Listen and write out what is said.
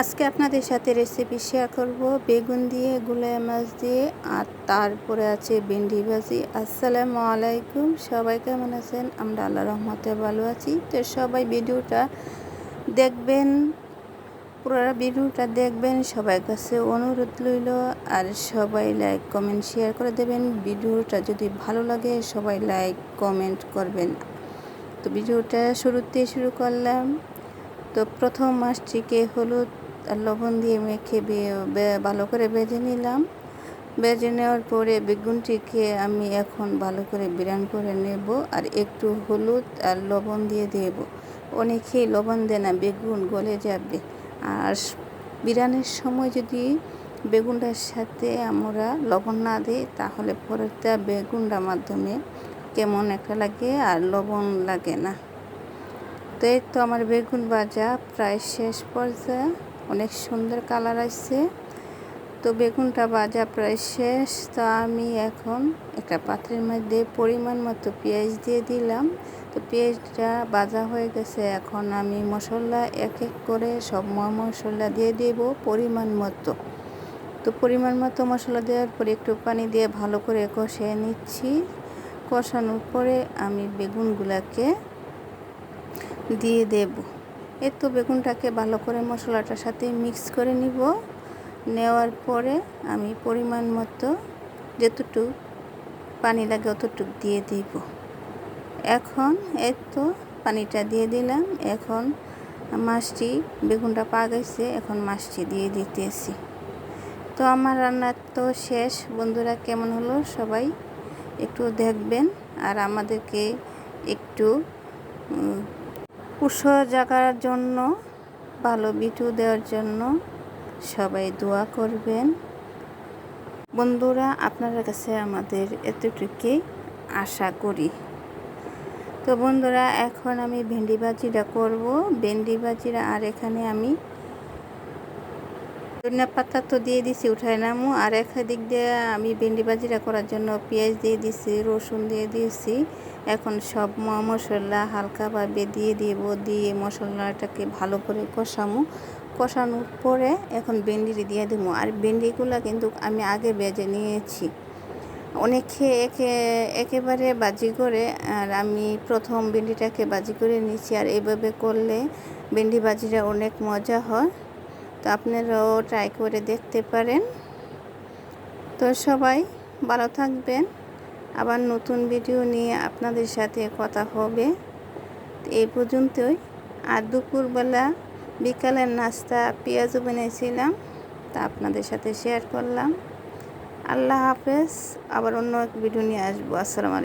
আজকে আপনাদের সাথে রেসিপি শেয়ার করব। বেগুন দিয়ে গুলাই মাছ দিয়ে, আর তারপরে আছে ভেন্ডি ভাজি। আসসালামু আলাইকুম। সবাই কেমন আছেন? আমরা আল্লাহ রহমতে ভালো আছি। তো সবাই ভিডিওটা দেখবেন, পুরো ভিডিওটা দেখবেন। সবাই কাছে অনুরোধ রইল। আর সবাই লাইক কমেন্ট শেয়ার করে দেবেন। ভিডিওটা যদি ভালো লাগে, সবাই লাইক কমেন্ট করবেন। তো ভিডিওটা শুরুতে শুরু করলাম। তো প্রথম মাছটিকে হলুদ আর লবণ দিয়ে মেখে ভালো করে বেজে নিলাম। বেজে নেওয়ার পরে বেগুনটিকে আমি এখন ভালো করে বিরান করে নেব আর একটু হলুদ আর লবণ দিয়ে দেব। অনেকেই লবণ দেয় না, বেগুন গলে যাবে। আর বিরানের সময় যদি বেগুনটার সাথে আমরা লবণ না দিই, তাহলে পরেরটা বেগুনটার মাধ্যমে কেমন একটা লাগে আর লবণ লাগে না। তো এই তো আমার বেগুন ভাজা প্রায় শেষ পর্যায়ে। অনেক সুন্দর কালার আসছে। তো বেগুনটা ভাজা প্রায় শেষ। তো আমি এখন একটা পাত্রের মধ্যে পরিমাণ মতো পেঁয়াজ দিয়ে দিলাম। তো পেঁয়াজটা ভাজা হয়ে গেছে। এখন আমি মশলা এক এক করে সব মশলা দিয়ে দেব পরিমাণ মতো। তো পরিমাণ মতো মশলা দেওয়ার পরে একটু পানি দিয়ে ভালো করে কষিয়ে নিচ্ছি। কষানোর পরে আমি বেগুনগুলাকে দিয়ে দেব। এর তো বেগুনটাকে ভালো করে মশলাটার সাথে মিক্স করে নিব। নেওয়ার পরে আমি পরিমাণ মতো যতটুক পানি লাগে অতটুক দিয়ে দিব। এখন এর তো পানিটা দিয়ে দিলাম। এখন মাছটি, বেগুনটা পা গেছে এখন মাছটি দিয়ে দিতেছি। তো আমার রান্নার তো শেষ। বন্ধুরা, কেমন হলো সবাই একটু দেখবেন। আর আমাদেরকে একটু উৎসাহ জাগার জন্য, ভালো বিটু দেওয়ার জন্য সবাই দোয়া করবেন। বন্ধুরা আপনার কাছে আমাদের এতটুকুই আশা করি। তো বন্ধুরা, এখন আমি ভেন্ডি ভাজিটা করব। ভেন্ডি ভাজিরা আর এখানে আমি ধনিয়া পাতা তো দিয়ে দিছি, উঠায় নামু। আর এক দিক দিয়ে আমি ভেন্ডি ভাজিরা করার জন্য পেঁয়াজ দিয়ে দিছি, রসুন দিয়ে দিয়েছি এখন সব মশলা হালকাভাবে দিয়ে দিব, দিয়ে মশলাটাকে ভালো করে কষামো। কষানোর পরে এখন ভেন্ডি দিয়ে দেবো আর ভেন্ডিগুলো কিন্তু আমি আগে বেজে নিয়েছি। অনেকে একে, একেবারে বাজি করে, আর আমি প্রথম ভেন্ডিটাকে বাজি করে নিয়েছি। আর এইভাবে করলে ভেন্ডি বাজিটা অনেক মজা হয়। তো আপনারাও ট্রাই করে দেখতে পারেন। তো সবাই ভালো থাকবেন। আবার নতুন ভিডিও নিয়ে আপনাদের সাথে কথা হবে। এই পর্যন্তই। আর দুপুরবেলা বিকালের নাস্তা পেঁয়াজও বানিয়েছিলাম, তা আপনাদের সাথে শেয়ার করলাম। আল্লাহ হাফেজ। আবার অন্য এক ভিডিও নিয়ে আসব। আসসালামু